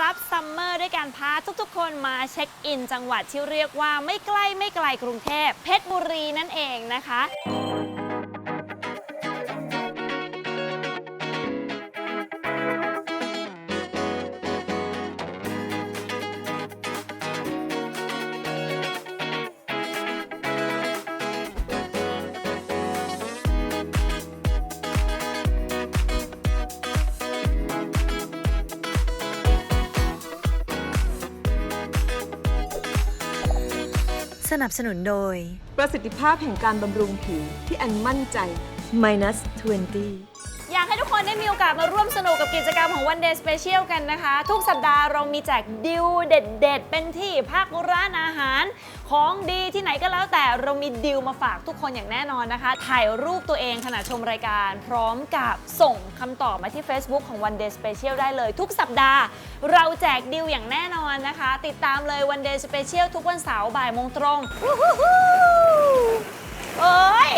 รับซัมเมอร์ด้วยการพาทุกๆ คนมาเช็คอินจังหวัดที่เรียกว่าไม่ใกล้ไม่ไกลกรุงเทพเพชรบุรีนั่นเองนะคะ นับสนุนโดย ประสิทธิภาพแห่งการบำรุงผิวที่อันมั่นใจ minus 20อยากให้ทุกคนได้มีโอกาสมาร่วมสนุกกับกิจกรรมของ One Day Special กันนะคะ ทุกสัปดาห์เรามีแจกดิวเด็ด ๆ เป็นที่พักร้านอาหาร ของดีที่ไหนก็แล้วแต่เรามีดิวมาฝากทุกคนอย่างแน่นอนนะคะ ถ่ายรูปตัวเองขณะชมรายการ พร้อมกับส่งคำตอบมาที่ Facebook ของ One Day Special ได้เลย ทุกสัปดาห์ เราแจกดิวอย่างแน่นอนนะคะ ติดตามเลย One Day Special ทุกวันเสาร์บ่ายโมงตรงวู้ฮู้ฮู้โอ้ย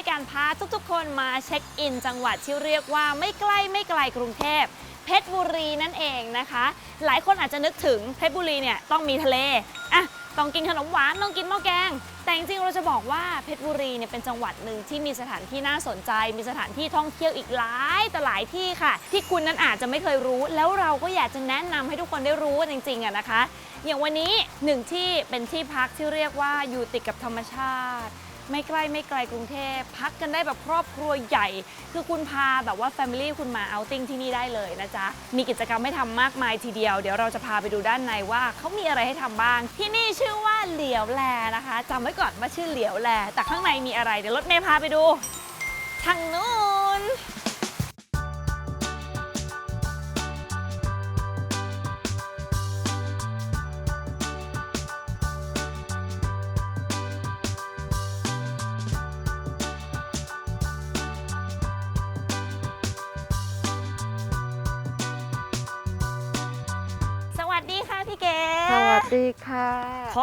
ด้วยการพาทุกๆ คนมาเช็คอิน จังหวัดที่เรียกว่าไม่ใกล้ไม่ไกลกรุงเทพเพชรบุรีนั่นเองนะคะ หลายคนอาจจะนึกถึงเพชรบุรีเนี่ยต้องมีทะเลอะต้องกินขนมหวานต้องกินหม้อแกง แต่จริงๆเราจะบอกว่าเพชรบุรีเนี่ยเป็นจังหวัดหนึ่งที่มีสถานที่น่าสนใจ มีสถานที่ท่องเที่ยวอีกหลายแต่หลายที่ค่ะ ที่คุณนั้นอาจจะไม่เคยรู้ แล้วเราก็อยากจะแนะนำให้ทุกคนได้รู้จริงๆอะนะคะ อย่างวันนี้หนึ่งที่เป็นที่พักที่เรียกว่าอยู่ติดกับธรรมชาติ ไม่ใกล้ไม่ไกลกรุงเทพพักกันได้แบบครอบครัวใหญ่ คือคุณพาแบบว่าแฟมิลี่คุณมาเอาติ้งที่นี่ได้เลยนะจ๊ะ มีกิจกรรมให้ทำมากมายทีเดียว เดี๋ยวเราจะพาไปดูด้านในว่าเขามีอะไรให้ทำบ้าง ที่นี่ชื่อว่าเหลียวแลนะคะจำไว้ก่อนว่าชื่อเหลียวแล แต่ข้างในมีอะไรเดี๋ยวรถเมย์พาไปดู ทางนู้น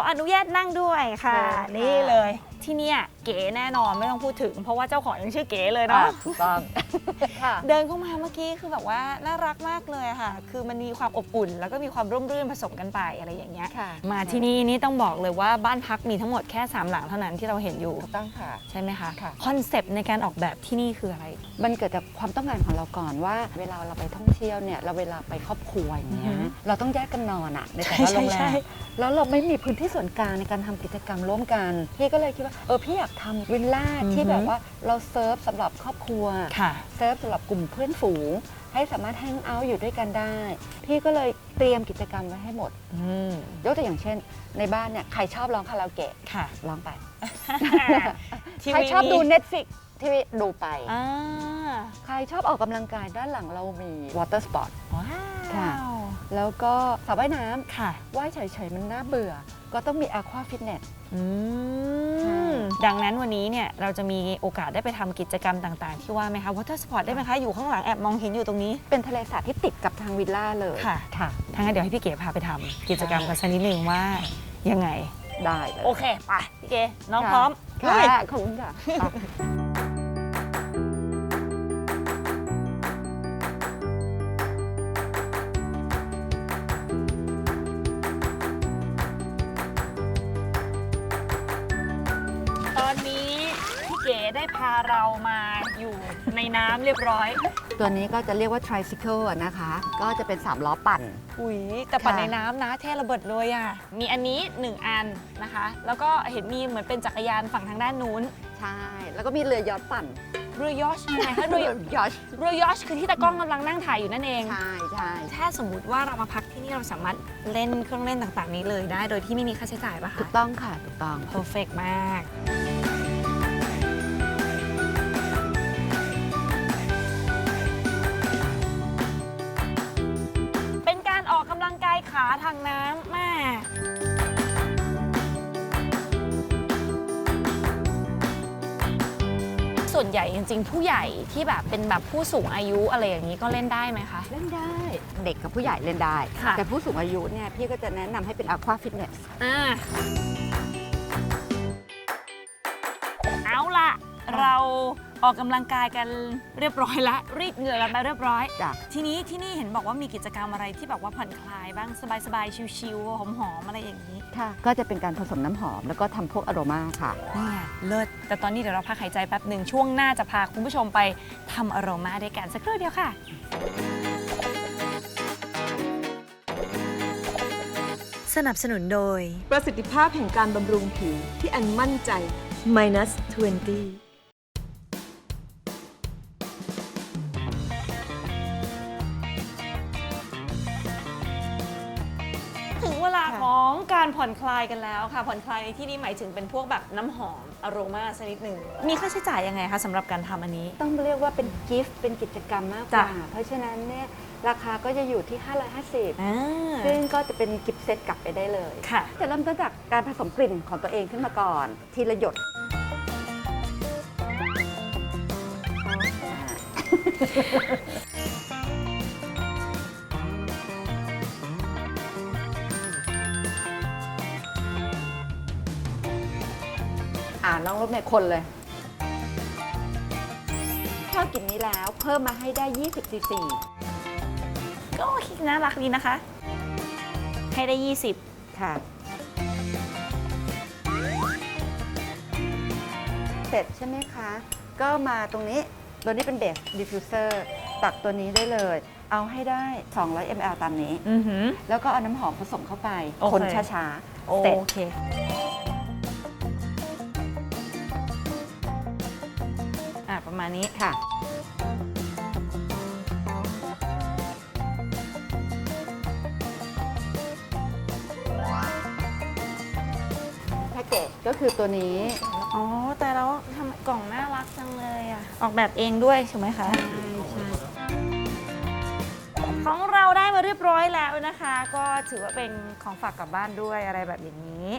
ออนุญาตนั่งด้วยค่ะเชิญค่ะ นี่เลยที่เนี่ย เก๋แน่นอนไม่ต้องพูดถึง เพราะว่าเจ้าของยังชื่อเก๋เลยเนาะ ถูกต้อง ค่ะ เดินเข้ามาเมื่อกี้คือแบบว่าน่ารักมากเลยอะค่ะ คือมันมีความอบอุ่น แล้วก็มีความร่มรื่นผสมกันไปอะไรอย่างเงี้ย ค่ะมาที่นี่นี่ต้องบอกเลยว่าบ้านพักมีทั้งหมดแค่ 3 หลังเท่านั้นที่เราเห็นอยู่ ถูกต้องค่ะ ใช่ไหมคะค่ะ คอนเซปต์ในการออกแบบที่นี่คืออะไร มันเกิดจากความต้องการของเราก่อนว่า เวลาเราไปท่องเที่ยวเนี่ยเราเวลาไปครอบครัวอย่างเงี้อืยอฮึเราต้องแยกกันนอนอะในแต่ละใช่โรงแรใช่มแล้วเราไม่มีพื้นที่ส่วนกลางในการทำกิจกรรมร่วมกัน พี่ก็เลยคิดว่าเออพี่อยากทำวิลล่าอือฮึ ที่แบบว่าเราเซิร์ฟสำหรับครอบครัว ค่ะ เซิร์ฟสำหรับกลุ่มเพื่อนฝูง ให้สามารถแฮงเอาท์อยู่ด้วยกันได้ พี่ก็เลยเตรียมกิจกรรมไว้ให้หมด อืม ยกตัวอย่างเช่น ในบ้านเนี่ยใครชอบร้องคาราโอเกะค่ะร้องไปทีใครวีชอบดูนี่ Netflix ทีวีดูไป อ่าใครชอบออกกำลังกายด้านหลังเรามี Water Sport ว้าค่ะ ว แล้วก็สระว่ายน้ำค่ะว่ายเฉยๆมันน่าเบื่อ ก็ต้องมี Aqua Fitness อืใช่ ม ดังนั้นวันนี้เนี่ยเราจะมีโอกาสได้ไปทำกิจกรรมต่างๆ ที่ว่าไหมคะ water sport ได้ไหมคะ อยู่ข้างหลังแอบมองเห็นอยู่ตรงนี้ เป็นทะเลสาบที่ติดกับทางวิลล่าเลยค่ะ ค่ะทางนั้นเดี๋ยวให้พี่เก๋พาไปทำกิจกรรมกันสักนิดนึงว่ายังไง ได้เลยโอเค ไป พี่เก๋น้องค่ะพร้อมค่ะลุยขอบคุณค่ะ พาเรามาอยู่ในน้ำเรียบร้อย ตัวนี้ก็จะเรียกว่า tricycle อะนะคะ ก็จะเป็น3ล้อปั่น อุ้ยแต่ปั่นค่ะ ในน้ำนะเท่ระเบิดเลยอะ มีอันนี้ 1 อันนะคะ แล้วก็เห็นมีเหมือนเป็นจักรยานฝั่งทางด้านนู้น ใช่ แล้วก็มีเรือยอชต์ปั่นเรือยอชยังไงคะเรือยยอชต์เรือยอชคือที่ตากล้องกำลังนั่งถ่ายอยู่นั่นเอง ใช่ใช่ถ้าสมมุติว่าเรามาพักที่นี่เราสามารถเล่นเครื่องเล่นต่างๆนี้เลยได้ โดยที่ไม่มีค่าใช้จ่ายป่ะถูคะ กต้องค่ะถูกต้อง perfect มาก เสส่วนใหญ่จริงๆ ผู้ใหญ่ที่แบบเป็นแบบผู้สูงอายุอะไรอย่างนี้ก็เล่นได้ไหมคะ เล่นได้เด็กกับผู้ใหญ่เล่นได้ ค่ะ แต่ผู้สูงอายุเนี่ยพี่ก็จะแนะนำให้เป็น Aqua Fitness อ่าเอา ออกกำลังกายกันเรียบร้อยแล้วรีดเหงื่อกันไปเรียบร้อย จ้ะ ทีนี้ที่นี่เห็นบอกว่ามีกิจกรรมอะไรที่แบบว่าผ่อนคลายบ้างสบายๆชิวๆหอมๆอะไรอย่างนี้ค่ะก็จะเป็นการผสมน้ำหอม แล้วก็ทำพวกอโรมาค่ะ นี่ไงเลิศแต่ตอนนี้เดี๋ยวเราพักหายใจแป๊บหนึ่งช่วงหน้าจะพาคุณผู้ชมไปทำอโรมาด้วยกันสักครู่เดียวค่ะ สนับสนุนโดย ประสิทธิภาพแห่งการบำรุงผิวที่อันมั่นใจ minus 20 ผ่อนคลายกันแล้วค่ะ ผ่อนคลายในที่นี้หมายถึงเป็นพวกแบบน้ำหอมอโรมาชนิดหนึ่งมีค่าใช้จ่ายยังไงคะสำหรับการทำอันนี้ ต้องเรียกว่าเป็นกิฟต์เป็นกิจกรรมมากกจ้ะ ว่า เพราะฉะนั้นเนี่ยราคาก็จะอยู่ที่ 550 อ่าซึ่งก็จะเป็นกิฟต์เซตกลับไปได้เลย ค่ะ จะเริ่มต้นจากการผสมกลิ่นของตัวเองขึ้นมาก่อน ทีละหยด อ่าน้องรถเมย์คนเลยชอบกลิ่นนี้แล้วเพิ่มมาให้ได้ 20ซีซีก็โอเคน่ารักดีนะคะ ให้ได้ 20 ค่ะ เสร็จใช่ไหมคะ ก็มาตรงนี้ ตัวนี้เป็นเบสดิฟฟิวเซอร์ตักตัวนี้ได้เลย เอาให้ได้ 200 ml ตามนี้อือหือแล้วก็เอาน้ำหอมผสมเข้าไปโอเคคนช้าโอๆเสร็จเคอะป ณนี้ค่ะ แพ็กเกจก็คือตัวนี้ อ๋อ แต่แล้วทำกล่องน่ารักจังเลยอะ ออกแบบเองด้วยใช่ไหมคะ ของเราได้มาเรียบร้อยแล้วนะคะ ก็ถือว่าเป็นของฝากกลับบ้านด้วยอะไรแบบอย่างนี้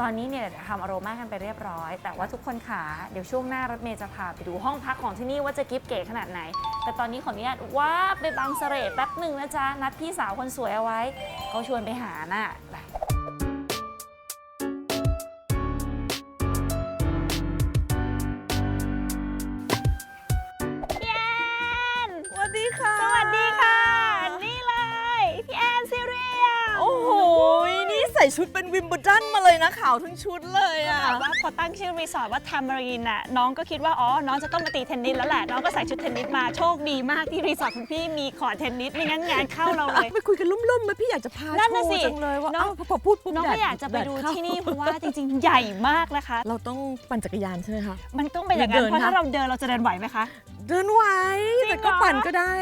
ตอนนี้เนี่ยทำอโรมากันไปเรียบร้อย แต่ว่าทุกคนขาเดี๋ยวช่วงหน้ารถเมย์จะพาไปดูห้องพักของที่นี่ว่าจะกิฟต์เก๋ขนาดไหน แต่ตอนนี้ขออนุญาตว่าบไปบางเสร่แป๊บหนึ่งนะจ๊ะนัดพี่สาวคนสวยเอาไว้เขาชวนไปหาน่ะไป ส่ชุดเป็นวิมเบิลดันมาเลยนะขาวทั้งชุดเลยอะแบบว่าพอตั้งชื่อรีสอร์ทว่าทามารีนน่ะน้องก็คิดว่าอ๋อน้องจะต้องมาตีเทนนิสแล้วแหละน้องก็ใส่ชุดเทนนิสมาโชคดีมากที่รีสอร์ทคุณพี่มีคอร์ตเทนนิสไม่งั้นงานเข้าเราเลย ไปคุยกันลุ่มๆไหมพี่อยากจะพานั่นน่ะโชสิว์จังเลยว่าน้องเอ้าพอพูดปุ๊บน้องแดก็อยากจะไปดูแเข้าที่นี่เพราะว่าจริงๆ ใหญ่มากนะคะ เราต้องปั่นจักรยานใช่ไหมคะ มันต้องเป็นอย่างนั้นเดินเพราะนะถ้าเราเดินเราจะเดินไหวไหมคะ เดินไหวจริงแต่ก็เหรอปั่นก็ได้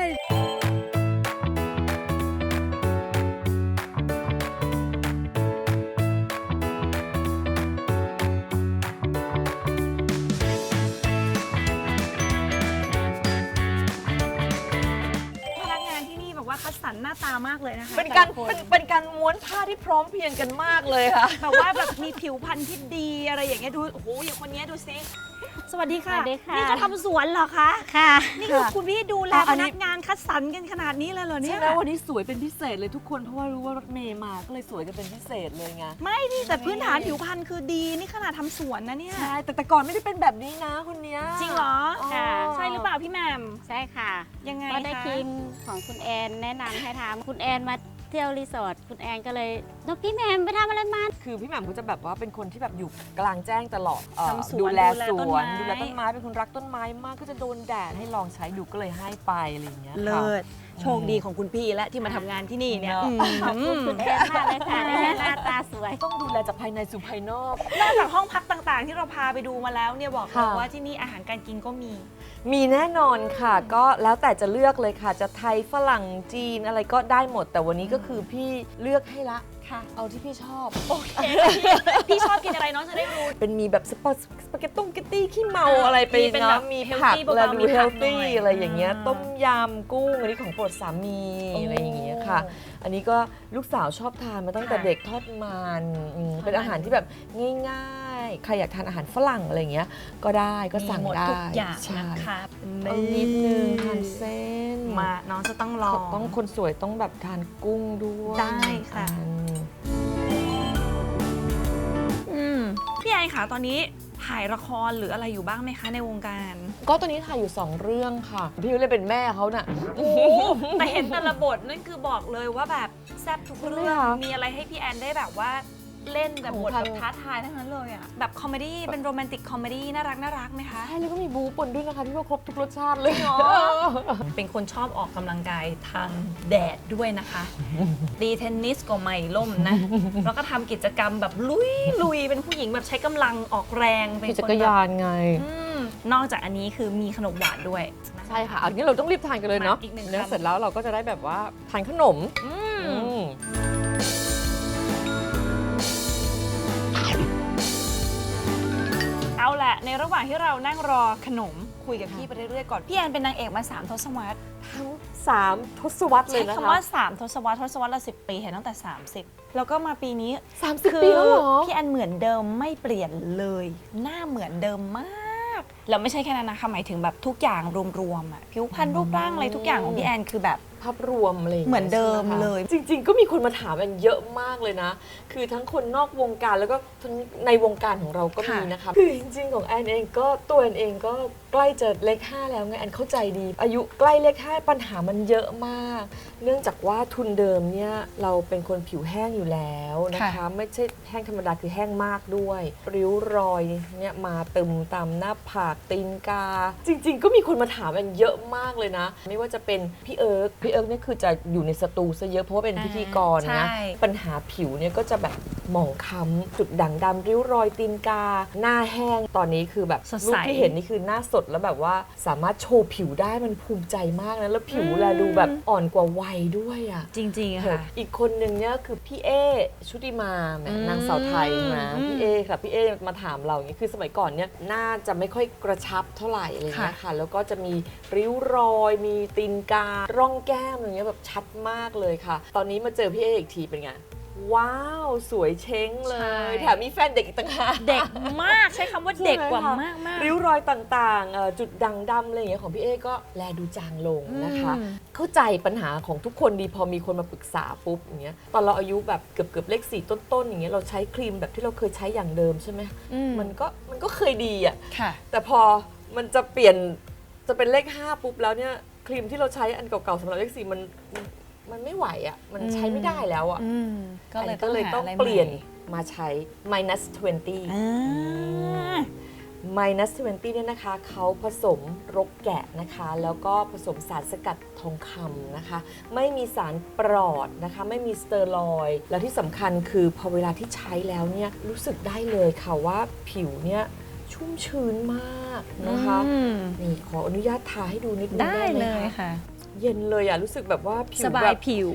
น้าตามากเลยนะคะเป็นการแต่ละคนเป็นเป็นการม้วนผ้าที่พร้อมเพรียงกันมากเลยค่ะ แบบว่าแบบมีผิวพรรณที่ดีอะไรอย่างเงี้ยดูโอ้โหอย่างคนเนี้ยดูซิ สวัสดีค่ะ สวัสดีค่ะ นี่ก็ทำสวนเหรอคะ ค่ะ นี่คือคุณพี่ดูแลอะอัพนนี้นักงานคัดสรรกันขนาดนี้เลยเหรอเนี่ใช่ยแล้ววันนี้สวยเป็นพิเศษเลยทุกคนเพราะว่ารู้ว่ารถเมย์มาก็เลยสวยกันเป็นพิเศษเลยไง ไม่นี่แต่พื้นฐานผิวพรรณคือดีนี่ขนาดทำสวนนะเนี่ย ใช่ แต่แต่ก่อนไม่ได้เป็นแบบนี้นะคนเนี้ย จริงเหรอ ค่ะ ใช่หรือเปล่าพี่แหมม ใช่ค่ะ ยังไงก็ได้คะทีมของคุณแอนแนะนำให้ทำคุณแอนมา เที่ยวรีสอร์ทคุณแอนก็เลยนกพี่แหมมไปทำอะไรมาคือพี่แหม่มเขาจะแบบว่าเป็นคนที่แบบอยู่กลางแจ้งตลอดเอ่อทำสวนดูแลดูแลสต้นวน ไม้ ดูแลต้นไม้เป็นคนรักต้นไม้มากก็จะโดนแดดให้ลองใช้ดูก็เลยให้ไปอะไรอย่างเงี้ยค่ะ เลิศ โชคดีของคุณพี่และที่มาทำงานที่นี่เนี่ยเนอะอืมขอบคุณคุณแอนมากเลยค่ะได้หน้าตาสวย ต้องดูแลจากภายในสู่ภายนอก นอกจากห้องพักต่างๆ ที่เราพาไปดูมาแล้วเนี่ยบอกเลยค่ะ ว่าที่นี่อาหารการกินก็มี มีแน่นอนค่ะ ก็แล้วแต่จะเลือกเลยค่ะ จะไทยฝรั่งจีนอะไรก็ได้หมด แต่วันนี้ก็คือพี่เลือกให้ละ ค่ะ เอาที่พี่ชอบ โอเค พี่ชอบกินอะไรน้องจะได้รู้ เป็นมีแบบสปาสปาเกตตุ้งกิตตี้ขี้เมาอะไรไปมีเป็นแบเนาะบมี healthy ผักเบาๆแล้วดูมีผัเฮกลตี้หน่อยอะไรอย่างเงี้ยอ่าต้มยำกุ้งอันนี้ของโปรดสามีอะไรอย่างเงี้ยค่ะ อันนี้ก็ลูกสาวชอบทานมาตั้งแต่ค่ะเด็กทอดมันอืมเป็นอาหารที่แบบง่าย ใครอยากทานอาหารฝรั่งอะไรเงี้ย ก็ได้ก็สั่งมีหมดได้ทุกอย่างใช่นะคะเอานิดนึงทานเส้นมาน้องจะต้องลองต้องคนสวยต้องแบบทานกุ้งด้วยได้ค่ะอืมอืมพี่แอนคะตอนนี้ถ่ายละครหรืออะไรอยู่บ้างไหมคะในวงการ ก็ตอนนี้ถ่ายอยู่ 2 เรื่องค่ะ พี่เลยเป็นแม่เขาน่ะแต่เห็นแต่ละบทนั่นคือบอกเลยว่าแบบแซ่บทุกเรื่องใช่ไหมคะมีอะไรให้พี่แอนได้แบบว่า เล่นแต่บทของทางแบบท้าทายทั้งนั้นเลยอะแบบคอมเมดี้เป็นโรแมนติกคอมเมดี้น่ารักน่ารักไหมคะ ใช่แล้วก็มีบูปนด้วยนะคะที่ว่าครบทุกรสชาติเลยเป็นคนชอบออกกำลังกายทางแดดด้วยนะคะตีเทนนิสก็ไม่ล่มนะแล้วก็ทำกิจกรรมแบบลุยลุยเป็นผู้หญิงแบบใช้กำลังออกแรงเป็นขี่คจันกรแบบยานไงอืมนอกจากอันนี้คือมีขนมหวานด้วย ใช่ค่ะ อันนี้เราต้องรีบทานกันเลยเนาะมาอีกหนึ่งแล้วคำเสร็จแล้วเราก็จะได้แบบว่าทานขนม ในระหว่างที่เรานั่งรอขนมคุยกับพี่ไปเรื่อยๆก่อน พี่แอนเป็นนางเอกมา 3 ทศวรรษทั้งสามทศวรรษเลใช้ยนะคะคำว่า 3 ทศวรรษทศวรรษละ 10 ปีเห็นตั้งแต่ 30 แล้วก็มาปีนี้สามสิบปีแล้วเหรอ พี่แอนเหมือนเดิมไม่เปลี่ยนเลย หน้าเหมือนเดิมมากแล้วไม่ใช่แค่นั้นนะคะหมายถึงแบบทุกอย่างรวมๆอะผิวพรรณรูปร่างอะไรทุกอย่างของพี่แอนคือแบบ ภาพรวมอะไรย่างงี้ยเหมือนเดิมใช่ไหคะเลย จริง ๆ ก็มีคนมาถามกันเยอะมากเลยนะ คือทั้งคนนอกวงการแล้วก็ทั้งในวงการของเราก็มีค่ะ นะคะ คือจริง ๆ ของแอนเองก็ตัวแอนเองก็ใกล้จะเลข5แล้วไงแอนเข้าใจดี อายุใกล้เลข5ปัญหามันเยอะมาก เนื่องจากว่าทุนเดิมเนี่ยเราเป็นคนผิวแห้งอยู่แล้วนะคะค่ะไม่ใช่แห้งธรรมดาคือแห้งมากด้วย ริ้วรอยเนี่ยมาตึมตามหน้าผากตีนกา จริง ๆ ก็มีคนมาถามกันเยอะมากเลยนะ ไม่ว่าจะเป็นพี่เอิร์กพี่เอิร์กเนี่ยคือจะอยู่ในสตูซะเยอะเพราะว่าเป็นพิธีกรนะใช่ปัญหาผิวเนี่ยก็จะแบบหมองคล้ำจุดด่างดำริ้วรอยตีนกา หน้าแห้งตอนนี้คือแบบสดใสรูปที่เห็นนี่คือหน้าสดแล้วแบบว่าสามารถโชว์ผิวได้มันภูมิใจมากนะแล้วผิวแลดูแบบอ่อนกว่าวัยด้วยอะจริง ๆ ค่ะ อีกคนหนึ่งเนี่ยคือพี่เอชุติมาแหมอืมนางสาวไทยนะอืมพี่เอค่ะพี่เอมาถามเราอย่างนี้คือสมัยก่อนเนี่ยหน้าจะไม่ค่อยกระชับเท่าไหร่อะไรอย่างเงี้ยค่ะแล้วก็จะมีริ้วรอย มีตีนกา ร่องแก้มอย่างเงี้ยแบบชัดมากเลยค่ะ ตอนนี้มาเจอพี่เออีกทีเป็นไง ว้าว สวยเช้งเลใช่ ย แถมมีแฟนเด็กอีกต่างหากเด็กมากใช้คำว่าเด็กกว่ามากมาก ริ้วรอยต่างๆเอ่อจุดด่างดำอะไรอย่างเงี้ยของพี่เอก็แลดูจางลงนะคะ อืม เข้าใจปัญหาของทุกคนดีพอมีคนมาปรึกษาปุ๊บอย่างเงี้ยตอนเราอายุแบบเกือบเกือบๆเลขสี่ต้นๆอย่างเงี้ยเราใช้ครีมแบบที่เราเคยใช้อย่างเดิมใช่ไหมอืมมันก็มันก็เคยดีอะ ค่ะ แต่พอมันจะเปลี่ยนจะเป็นเลขห้าปุ๊บแล้วเนี่ย ครีมที่เราใช้อันเก่าๆสำหรับเลขสี่มัน มันมันไม่ไหวอะ มันใช้ไม่ได้แล้วอะอืมก็เลยอันนี้ก็เลยต้องหาะไรเปลี่ยนใหม่มาใช้ minus 20 อ่า minus 20เนี่ยนะคะเขาผสมรกแกะนะคะ แล้วก็ผสมสารสกัดทองคำนะคะ ไม่มีสารปลอดนะคะ ไม่มีสเตอรอยด์แล้วที่สำคัญคือพอเวลาที่ใช้แล้วเนี่ยรู้สึกได้เลยค่ะว่าผิวเนี่ยชุ่มชื้นมากนะคะ อืมนี่ขออนุญาตทาให้ดูนิดนึงได้ได้ไหมเลยคะ ค่ะ เย็นเลยอะ รู้สึกแบบว่าผิวสบาแบยบผิว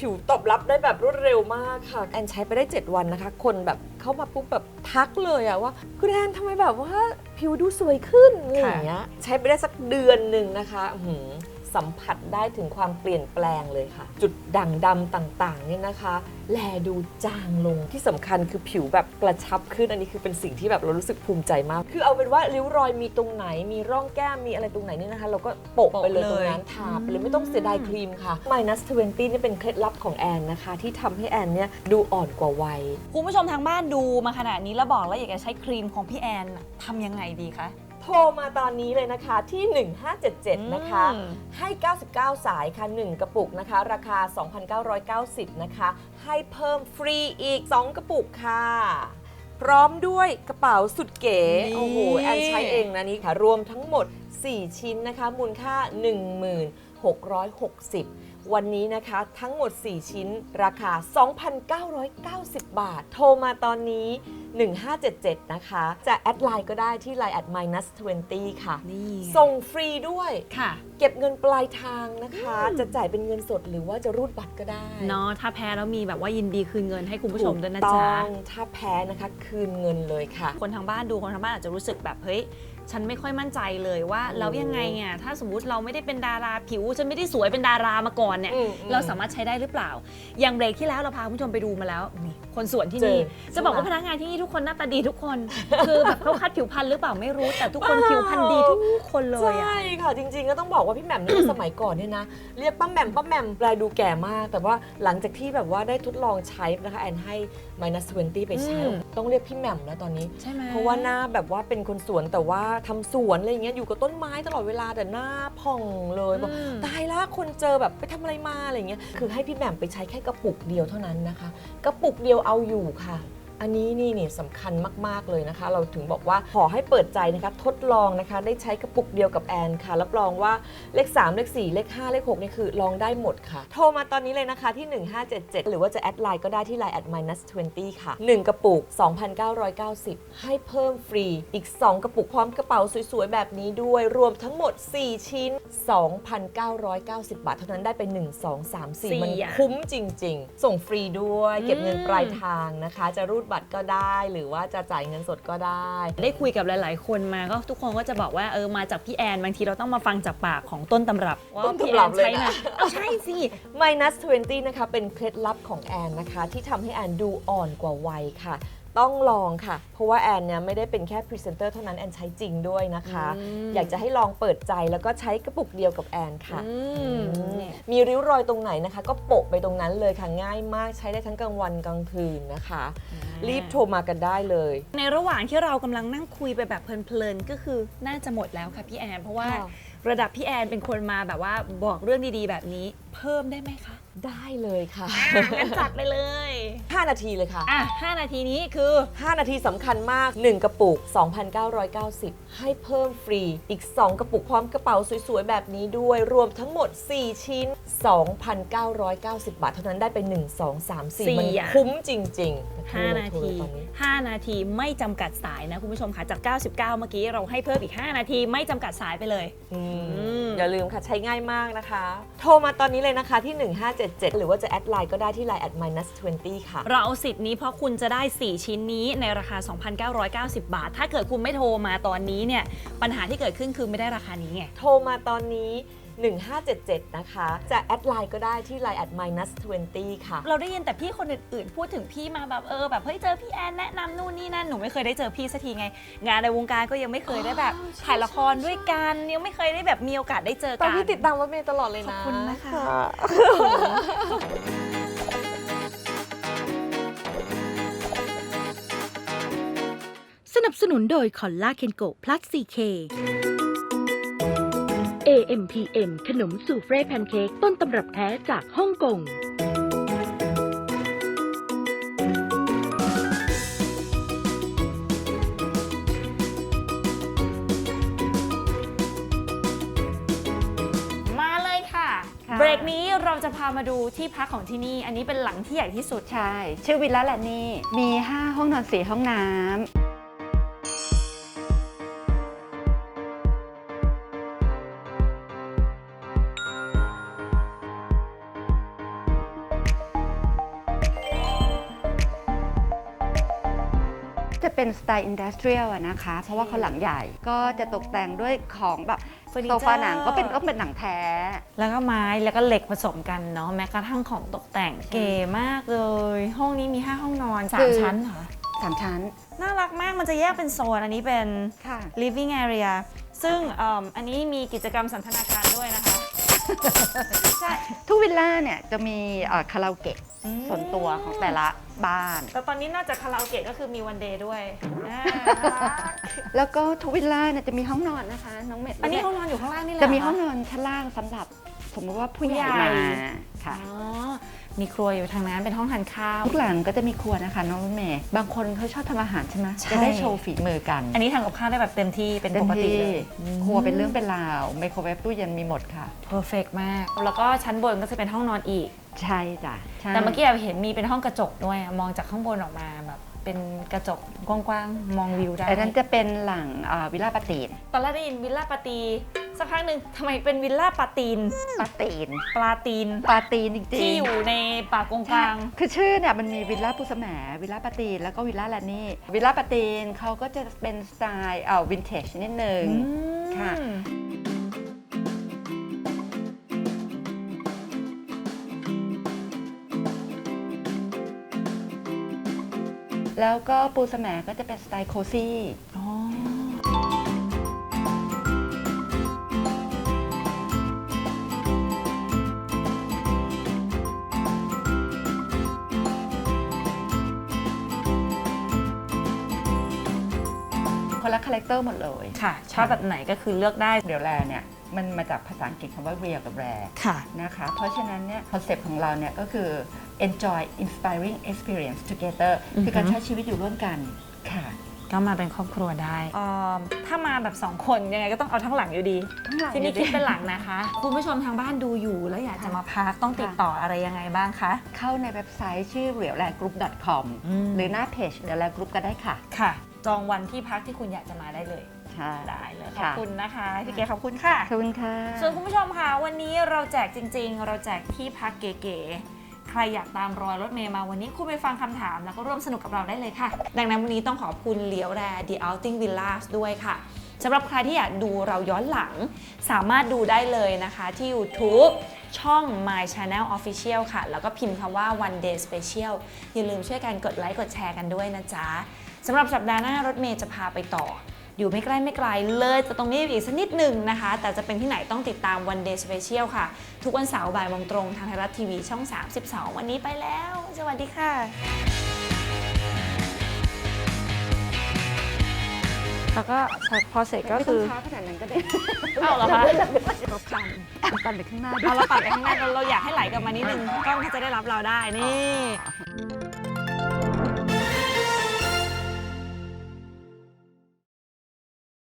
ผิวตอบรับได้แบบรวดเร็วมากค่ะ แอนใช้ไปได้ 7 วันนะคะ คนแบบเข้ามาปุ๊บแบบทักเลยอะว่าคุณแอนทำไมแบบว่าผิวดูสวยขึ้นอะไรอย่างเงี้ยใช้ไปได้สักเดือนหนึ่งนะคะอื้อหือ สัมผัสได้ถึงความเปลี่ยนแปลงเลยค่ะ จุดด่างดำต่างๆเนี่ยนะคะ แลดูจางลงที่สำคัญคือผิวแบบกระชับขึ้นอันนี้คือเป็นสิ่งที่แบบเรารู้สึกภูมิใจมาก คือเอาเป็นว่าริ้วรอยมีตรงไหนมีร่องแก้มมีอะไรตรงไหนเนี่ยนะคะ เราก็โปะไปเลยตรงนั้นทาไปเลยไม่ต้องเสียดายครีมค่ะ minus 20นี่เป็นเคล็ดลับของแอนนะคะ ที่ทำให้แอนเนี่ยดูอ่อนกว่าวัยคุณผู้ชมทางบ้านดูมาขนาดนี้แล้วบอกแล้วอยากจะใช้ครีมของพี่แอนน่ะทำยังไงดีคะโทรมาตอนนี้เลยนะคะที่ 1577 นะคะ อืม ให้ 99 สายค่ะ 1 กระปุกนะคะ ราคา 2,990 นะคะ ให้เพิ่มฟรีอีก 2 กระปุกค่ะ พร้อมด้วยกระเป๋าสุดเก๋ นี่ โอ้โห แอนใช้เองนะนี่ค่ะ รวมทั้งหมด 4 ชิ้นนะคะ มูลค่า 1660 วันนี้นะคะทั้งหมด 4 ชิ้นราคา 2,990 บาท โทรมาตอนนี้ 1577 นะคะ จะแอดไลน์ก็ได้ที่ Line at minus 20 ค่ะ นี่ส่งฟรีด้วย ค่ะ เก็บเงินปลายทางนะคะ จะจ่ายเป็นเงินสดหรือว่าจะรูดบัตรก็ได้เนาะถ้าแพ้แล้วมีแบบว่ายินดีคืนเงินให้คุณผู้ชมด้วยนะถูกจ๊ะต้องถ้าแพ้นะคะคืนเงินเลยค่ะ คนทางบ้านดูคนทางบ้านอาจจะรู้สึกแบบเฮ้ย ฉันไม่ค่อยมั่นใจเลยว่าแล้วยังไงอะถ้าสมมุติเราไม่ได้เป็นดาราผิว ฉันไม่ได้สวยเป็นดารามาก่อนเนี่ย อืมอืมเราสามารถใช้ได้หรือเปล่า อย่างเบรกที่แล้วเราพาคุณผู้ชมไปดูมาแล้วนี่คนสวนที่เจอนี่จะบอกว่าใช่พไหมนักงานที่นี่ทุกคนหน้าตาดีทุกคน คือแบบเขาคัดผิวพรรณหรือเปล่าไม่รู้แต่ทุกคนผิวพรรณดีทุกคนเลยอะใช่ค่ะจริงๆก็ต้องบอกว่าพี่แหม่มเนี่ยสมัยก่อนเนี่ยนะ เรียกป้าแหม่มป้าแหม่มรายดูแก่มาก แต่ว่าหลังจากที่แบบว่าได้ทดลองใช้นะคะแอนให้ minus 20 ไปใช้ อืม ต้องเรียกพี่แหม่มแล้วตอนนี้ ใช่ไหม เพราะว่าหน้าแบบว่าเป็นคนสวนแต่ว่าทำสวนอะไรอย่างเงี้ยอยู่กับต้นไม้ตลอดเวลาแต่หน้าผ่องเลยบอกอืมตายละคนเจอแบบไปทำอะไรมาอะไรอย่างเงี้ยคือให้พี่แหม่มไปใช้แค่กระปุกเดียวเท่านั้นนะคะ กระปุกเดียวเอาอยู่ค่ะ อันนี้นี่นี่สำคัญมาก ๆ เลยนะคะ เราถึงบอกว่าขอให้เปิดใจนะคะ ทดลองนะคะ ได้ใช้กระปุกเดียวกับแอนค่ะ รับรองว่าเลข 3 เลข 4 เลข 5 เลข6นี่คือลองได้หมดค่ะ โทรมาตอนนี้เลยนะคะที่ 1577 หรือว่าจะแอดไลน์ก็ได้ที่ Line at minus 20 ค่ะ 1 กระปุก 2,990 ให้เพิ่มฟรีอีก 2 กระปุกพร้อมกระเป๋าสวย ๆ แบบนี้ด้วยรวมทั้งหมด 4 ชิ้น 2,990 บาท เท่านั้นได้ไป 1 2 3 4 มันสี่อย่างคุ้มจริง ๆ ส่งฟรีด้วย เก็บเงินอืมปลายทางนะคะ จะรูดบัตรก็ได้ หรือว่าจะจ่ายเงินสดก็ได้ ได้คุยกับหลาย ๆ คนมาก็ทุกคนก็จะบอกว่าเออมาจากพี่แอนบางทีเราต้องมาฟังจากปากของต้นตำรับว่าต้นพี่ตำรับแอนเลยใช้นะมาเอาใช่สิ minus 20นะคะเป็นเคล็ดลับของแอนนะคะ ที่ทำให้แอนดูอ่อนกว่าวัยค่ะต้องลองค่ะ เพราะว่าแอนเนี่ยไม่ได้เป็นแค่พรีเซนเตอร์เท่านั้น แอนใช้จริงด้วยนะคะอืมอยากจะให้ลองเปิดใจแล้วก็ใช้กระปุกเดียวกับแอนค่ะอื มมีริ้วรอยตรงไหนนะคะ ก็โปะไปตรงนั้นเลยค่ะง่ายมากใช้ได้ทั้งกลางวันกลางคืนนะคะ รีบโทรมากันได้เลย ในระหว่างที่เรากำลังนั่งคุยไปแบบเพลินๆก็คือน่าจะหมดแล้วค่ะพี่แอนเพราะว่าค่ะ ระดับพี่แอนเป็นคนมาแบบว่าบอกเรื่องดีๆ แบบนี้ เพิ่มได้ไหมคะ ได้เลยค่ะงั้นจัดไปเลย 5 นาทีเลยค่ะ อะ 5 นาทีนี้คือ 5 นาทีสำคัญมาก 1 กระปุก 2,990 ให้เพิ่มฟรีอีก 2 กระปุกพร้อมกระเป๋าสวยๆ แบบนี้ด้วย รวมทั้งหมด 4 ชิ้น 2,990 บาท เท่านั้นได้ไป 1 2 3 สี่4 มันอย่างคุ้มจริงๆ5 นาโทรทีเลยตอนนี้5นาทีไม่จำกัดสายนะคุณผู้ชมค่ะจาก 99 เมื่อกี้เราให้เพิ่มอีก 5 นาทีไม่จำกัดสายไปเลย อืมมอย่าลืมค่ะ ใช้ง่ายมากนะคะ โทรมาตอนนี้เลยนะคะที่1577 หรือว่าจะแอดไลน์ก็ได้ที่ Line at minus 20 ค่ะ เราเอาสิทธิ์นี้เพราะคุณจะได้ 4 ชิ้นนี้ในราคา 2,990 บาท ถ้าเกิดคุณไม่โทรมาตอนนี้เนี่ยปัญหาที่เกิดขึ้นคือไม่ได้ราคานี้ไง โทรมาตอนนี้ 1577 นะคะ จะแอดไลน์ก็ได้ที่ Line at minus 20 ค่ะ เราได้ยินแต่พี่คนอื่นๆ พูดถึงพี่มาแบบเออแบบเฮ้ยเจอพี่แอนแนะนำนู่นนี่นั่นหนูไม่เคยได้เจอพี่สักทีไง งานในวงการก็ยังไม่เคยได้แบบถ่ายละครด้วยกันยังไม่เคยได้แบบมีโอกาสได้เจอตอนกันที่ติดตามรถเมย์ตลอดเลยนะขอบคุณนะคะสนับสนุนโดยคอลลาเคนโกพลัส 4K AMPM ขนมสูเฟรแพนเค้กต้นตำรับแท้จากฮ่องกง มาเลยค่ะ ค่ะ เบรกนี้เราจะพามาดูที่พักของที่นี่ อันนี้เป็นหลังที่ใหญ่ที่สุด ใช่ ชื่อวิลล่าแลนนี่ มี 5 ห้องนอน 4 ห้องน้ำ จะเป็นสไตล์อินดัสเทรียลนะคะ เพราะว่าเขาหลังใหญ่ก็จะตกแต่งด้วยของแบบเฟอร์นิโซเจอร์ ฟาหนังก็เป็นก็เป็นหนังแท้ แล้วก็ไม้แล้วก็เหล็กผสมกันเนาะแม้กระทั่งของตกแต่งเก๋มากเลย ห้องนี้มี 5 ห้องนอน คือ 3 ชั้นเหรอ สามชั้นน่ารักมากมันจะแยกเป็นโซน อันนี้เป็น ค่ะ living area ซึ่งเอิ่มอันนี้มีกิจกรรมสันทนาการด้วยนะคะ ใช่ ทุกวิลล่าเนี่ยจะมีเอ่อคาราโอเกะ ส่วนตัวของแต่ละบ้าน แต่ตอนนี้นอกจากคาราโอเกะก็คือมีวันเดย์ด้วยอ่าแล้วก็ทุกวิลล่าเนี่ยจะมีห้องนอนนะคะ น้องเมดอันนี้ห้องนอนอยู่ข้างล่างนี่แหละจะมีห้องเรนอนชั้นล่างสำหรับ สมมติว่าผู้ใหญ่ผู้ใหญ่มาค่ะ อ๋อมีครัวอยู่ทางนั้นเป็นห้องทานข้าว ทุกหลังก็จะมีครัวนะคะน้องรถเมย์บางคนเขาชอบทำอาหารใช่ไหมใช่ จะได้โชว์ฝีมือกันอันนี้ทำกับข้าวได้แบบเต็มที่เป็นเต็ปมกติที่เลยครัวเป็นเรื่องเป็นราวไมโครเวฟตู้เย็นมีหมดค่ะ เพอร์เฟกมาก แล้วก็ชั้นบนก็จะเป็นห้องนอนอีก ใช่จ้ะใช่แต่เมื่อกี้เราเห็นมีเป็นห้องกระจกด้วยอะมองจากข้างบนออกมาแบบเป็นกระจกกว้างๆมองวิวได้ อันนั้นจะเป็นหลังอ่าวิลล่าปาตีนตอนแรกได้ยินวิลล่าปาตีสักพักหนึ่งทำไมเป็นวิลล่าปาตีน ปาตีนปลาตีน ปาตีนจริงๆที่อยู่ในป่ากงกลาง คือชื่อเนี่ยมันมีวิลล่าปูสแหมวิลล่าปาตีนแล้วก็วิลล่าแลนนี่วิลล่าปาตีนเขาก็จะเป็นสไตล์เอ่อวินเทจนิดนึงค่ะ แล้วก็ปูสแหมก็จะเป็นสไตล์โคซี่คนละคาแรคเตอร์หมดเลย ค่ะชอบแบบไหนก็คือเลือกได้ เดี๋ยวแรเนี่ย มันมาจากภาษาอังกฤษคำว่า real กับ rare ค่ะ นะคะ เพราะฉะนั้นเนี่ยคอนเซปต์ของเราเนี่ยก็คือ enjoy inspiring experience together คือการใช้ชีวิตอยู่ร่วมกันค่ะ ก็มาเป็นครอบครัวได้ เอิ่มถ้ามาแบบ 2 คนยังไงก็ต้องเอาทั้งหลังอยู่ดี ทั้งหลังที่นี่อยู่ดี คิดเป็นหลังนะคะ คุณผู้ชมทางบ้านดูอยู่แล้วอยากจะมาพักต้องติดต่ออะไรยังไงบ้างคะ เข้าในเว็บไซต์ชื่อ r e a l l a n d group com อืม หรือหน้าเพจ r e a l l a n d group ก็ได้ค่ะ ค่ะ จองวันที่พักที่คุณอยากจะมาได้เลย ใช่ได้เลยขอบค่ะคุณนะคะพี่เก๋ขอบคุณค่ะ ขอบคุณค่ะ ส่วนคุณผู้ชมค่ะวันนี้เราแจกจริง ๆ เราแจกที่พักเก๋ๆใครอยากตามรอยรถเมย์มาวันนี้คุณไปฟังคำถามแล้วก็ร่วมสนุกกับเราได้เลยค่ะ ดังนั้นวันนี้ต้องขอบคุณเหลียวแร The Outing Villas ด้วยค่ะสำหรับใครที่อยากดูเราย้อนหลัง สามารถดูได้เลยนะคะที่ YouTube ช่อง My Channel Official ค่ะ แล้วก็พิมพ์คำว่า One Day Special อย่าลืมช่วยกันกดไลค์กดแชร์กันด้วยนะจ๊ะสำหรับสัปดาห์หน้ารถเมย์จะพาไปต่อ อยู่ไม่ใกล้ไม่ไกลเลยแต่ตรงนี้อีกสักนิดหนึ่งนะคะ แต่จะเป็นที่ไหนต้องติดตาม One Day Special ค่ะ ทุกวันเสาร์บ่ายโมงตรงทางไทยรัฐทีวีช่อง 32 วันนี้ไปแล้ว สวัสดีค่ะแล้วก็พอเสร็จก็ไม่ต้คือองช้าขนาดนั้นก็ได้เอาเหรอคะเราปั่นปั่นไปข้างหน้าเอาเราปัดไปข้างหน้าเราอยากให้ไหลกลับมานิดนึงกล้องก็จะได้รับเราได้นี่